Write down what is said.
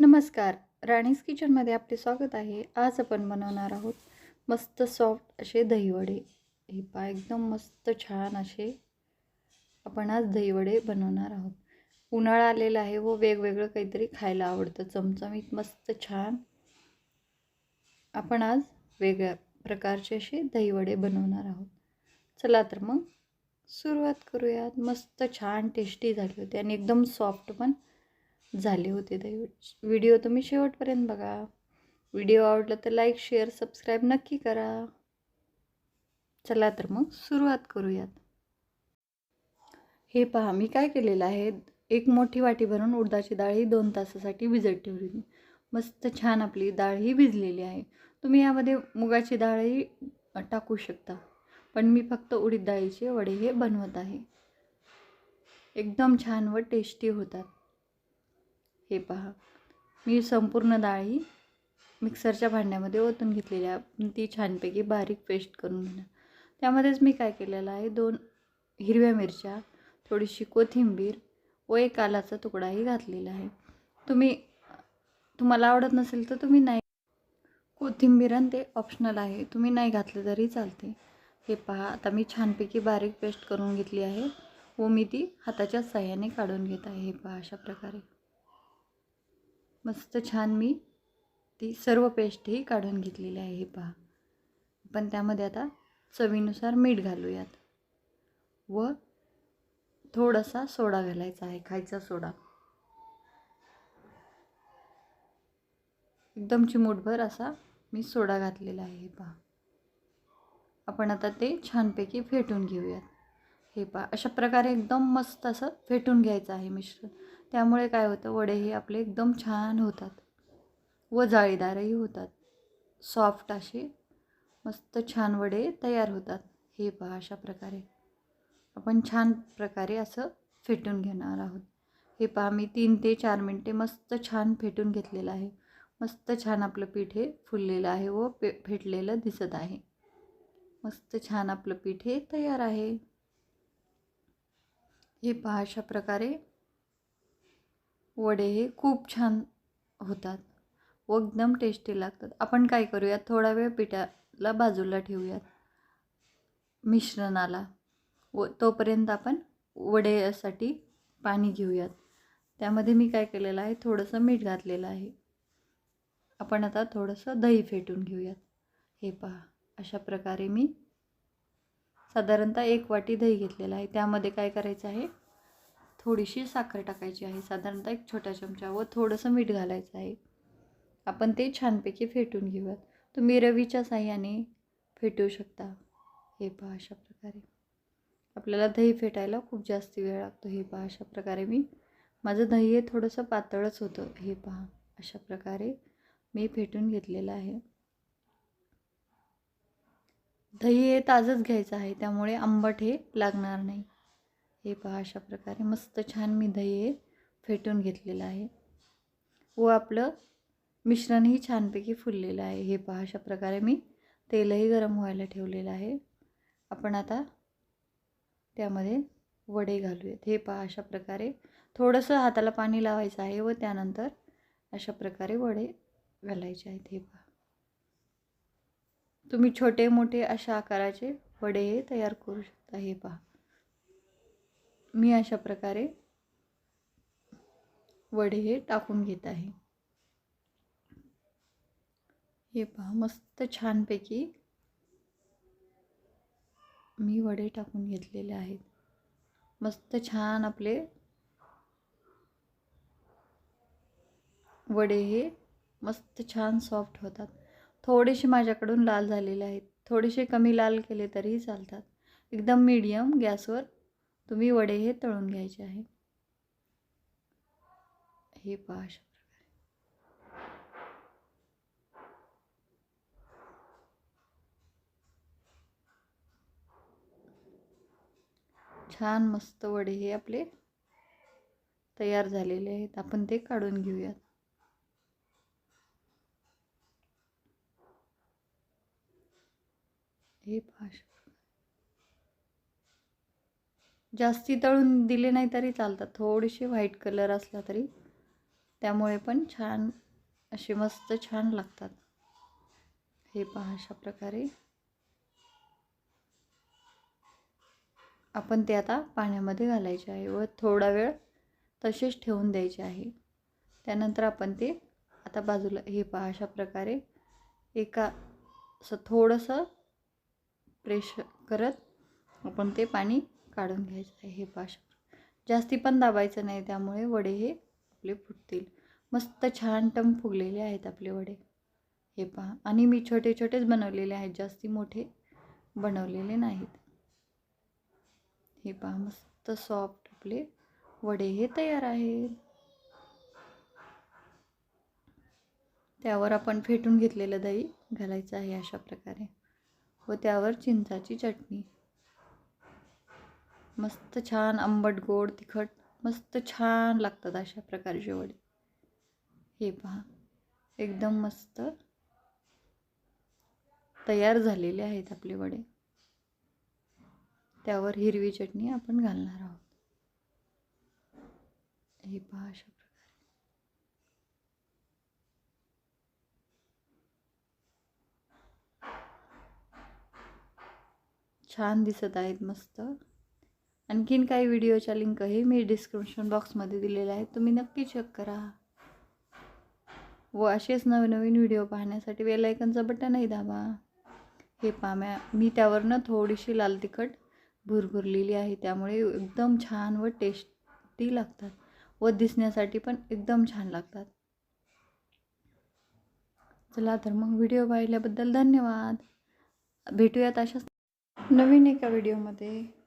नमस्कार. राणीज किचनमध्ये आपले स्वागत आहे. आज आपण बनवणार आहोत मस्त सॉफ्ट असे दहीवडे. हे पा एकदम मस्त छान असे आपण आज दहीवडे बनवणार आहोत. उन्हाळा आलेला आहे व वेगवेगळं काहीतरी खायला आवडतं. चमचमीत मस्त छान आपण आज वेगळ्या प्रकारचे असे दहीवडे बनवणार आहोत. चला तर मग सुरुवात करूयात. मस्त छान टेस्टी झाली होती आणि एकदम सॉफ्ट पण झाले होते दही व्हिडिओ तुम्ही शेवटपर्यंत बघा. व्हिडिओ आवडला तर लाईक शेअर सबस्क्राईब नक्की करा. चला तर मग सुरुवात करूयात. हे पहा मी काय केलेलं आहे? एक मोठी वाटी भरून उडदाची डाळ ही दोन तासासाठी भिजत ठेवली. मस्त छान आपली डाळ ही भिजलेली आहे. तुम्ही यामध्ये मुगाची डाळही टाकू शकता. पण मी फक्त उडीद डाळीचे वडे हे बनवत आहे. एकदम छान व टेस्टी होतात. हे पहा. मी संपूर्ण डाळ ही मिक्सरच्या भांड्यामध्ये ओतून घेतलेली आहे. ती छानपैकी बारीक पेस्ट करून घेणार. त्यामध्येच मी काय केलेलं आहे दोन हिरव्या मिरच्या थोडीशी कोथिंबीर व एक आलाचा तुकडाही घातलेला आहे. तुम्ही तुम्हाला आवडत नसेल तर तुम्ही नाही. कोथिंबीर आणि ते ऑप्शनल आहे. तुम्ही नाही घातलं तरी चालते. हे पहा आता मी छानपैकी बारीक पेस्ट करून घेतली आहे व मी ती हाताच्या साह्याने काढून घेत आहे. हे पहा अशा प्रकारे. मस्त छान मी ती सर्व पेस्टही काढून घेतलेली आहे हे पहा. पण त्यामध्ये आता चवीनुसार मीठ घालूयात. व थोडासा सोडा घालायचा आहे खायचा सोडा. एकदम चिमूटभर असा मी सोडा घातलेला आहे हे पहा. आपण आता ते छानपैकी फेटून घेऊयात. हे पहा अशा प्रकारे एकदम मस्त असं फेटून घ्यायचं आहे मिश्रण. त्यामुळे काय होतं वडे हे आपले एकदम छान होतात. व जाळीदारही होतात. सॉफ्ट असे मस्त छान वडे तयार होतात. हे पहा अशा प्रकारे. आपण छान प्रकारे असं फेटून घेणार आहोत. हे पहा मी तीन ते चार मिनटे मस्त छान फेटून घेतलेलं आहे. मस्त छान आपलं पीठ हे फुललेलं आहे व पे फेटलेलं दिसत आहे. मस्त छान आपलं पीठ हे तयार आहे. हे पहा अशा प्रकारे. वडे हे खूप छान होतात व एकदम टेस्टी लागतात. आपण काय करूयात? थोडा वेळ पिठाला बाजूला ठेवूयात. मिश्रणाला. व तोपर्यंत आपण वडेसाठी पाणी घेऊयात. त्यामध्ये मी काय केलेलं आहे? थोडंसं मीठ घातलेलं आहे. आपण आता थोडंसं दही फेटून घेऊयात. हे पहा अशा प्रकारे मी साधारणतः एक वाटी दही घेतलेलं आहे. त्यामध्ये काय करायचं आहे? थोडीशी साखर टाकायची आहे. साधारणतः एक छोटा चमचा व थोडंसं मीठ घालायचं आहे. आपण ते छानपैकी फेटून घेऊयात. तुम्ही रवीच्या साह्याने फेटू शकता. हे पहा अशा प्रकारे. आपल्याला दही फेटायला खूप जास्त वेळ लागतो. हे पहा अशा प्रकारे मी. माझं दही हे थोडंसं पातळच होतं. हे पहा अशा प्रकारे मी फेटून घेतलेलं आहे. दही हे ताजंच घ्यायचं आहे. त्यामुळे आंबट हे लागणार नाही. हे पहा अशा प्रकारे मस्त छान मी दही हे फेटून घेतलेलं आहे. व आपलं मिश्रणही छानपैकी फुललेलं आहे. हे पहा अशा प्रकारे मी तेलही गरम व्हायला ठेवलेलं आहे. आपण आता त्यामध्ये वडे घालूयात. हे पहा अशा प्रकारे थोडंसं हाताला पाणी लावायचं आहे व त्यानंतर अशा प्रकारे वडे घालायचे आहेत. हे पहा. तुम्ही छोटे मोठे अशा आकाराचे वडे हे तयार करू शकता. हे पहा. मी अशा प्रकारे वडे हे टाकून घेत आहे. हे पहा मस्त छानपैकी मी वडे टाकून घेतलेले आहेत. मस्त छान आपले वडे हे मस्त छान सॉफ्ट होतात. थोडेसे माझ्याकडून लाल झालेले आहेत. थोडेसे कमी लाल केले तरीही चालतात. एकदम मीडियम गॅसवर तुम्ही वडे हे तळून घ्यायचे आहे. हे पहा अशा छान मस्त वडे हे आपले तयार झालेले आहेत. आपण ते काढून घेऊयात. हे पहा जास्ती तळून दिले नाही तरी चालतात. थोडेसे व्हाईट कलर असला तरी. त्यामुळे पण छान असे मस्त छान लागतात. हे पहा अशा प्रकारे. आपण ते आता पाण्यामध्ये घालायचे आहे व थोडा वेळ तसेच ठेवून द्यायचे आहे. त्यानंतर आपण ते आता बाजूला हे पहा अशा प्रकारे. एका असं थोडंसं प्रेश करत आपण ते पाणी काढून घ्यायचं आहे हे पाशावर जास्ती पण दाबायचं नाही त्यामुळे वडे हे आपले फुटतील. मस्त छान टम फुगलेले आहेत आपले वडे. हे पहा. आणि मी छोटे छोटेच बनवलेले आहेत जास्ती मोठे बनवलेले नाहीत. हे पहा मस्त सॉफ्ट आपले वडे हे तयार आहेत. त्यावर आपण फेटून घेतलेलं दही घालायचं आहे अशा प्रकारे. व त्यावर चिंचाची चटणी. मस्त छान आंबट गोड तिखट मस्त छान लागतात अशा प्रकारचे वडे. हे पहा. एकदम मस्त तयार झालेले आहेत आपले वडे. त्यावर हिरवी चटणी आपण घालणार आहोत. हे पहा अशा प्रकारे. छान दिसत आहेत मस्त. आणखीन काही व्हिडिओच्या लिंकही मी डिस्क्रिप्शन बॉक्समध्ये दिलेल्या आहेत. तुम्ही नक्की चेक करा. व असेच नवनवीन व्हिडिओ पाहण्यासाठी वेलायकनचं बटनही दाबा. हे पाम्या मी त्यावरनं थोडीशी लाल तिखट भुरभुरलेली आहे. त्यामुळे एकदम छान व टेस्टी लागतात. व दिसण्यासाठी पण एकदम छान लागतात. चला तर मग व्हिडिओ पाहिल्याबद्दल धन्यवाद. भेटूयात अशाच नवीन एका व्हिडिओमध्ये.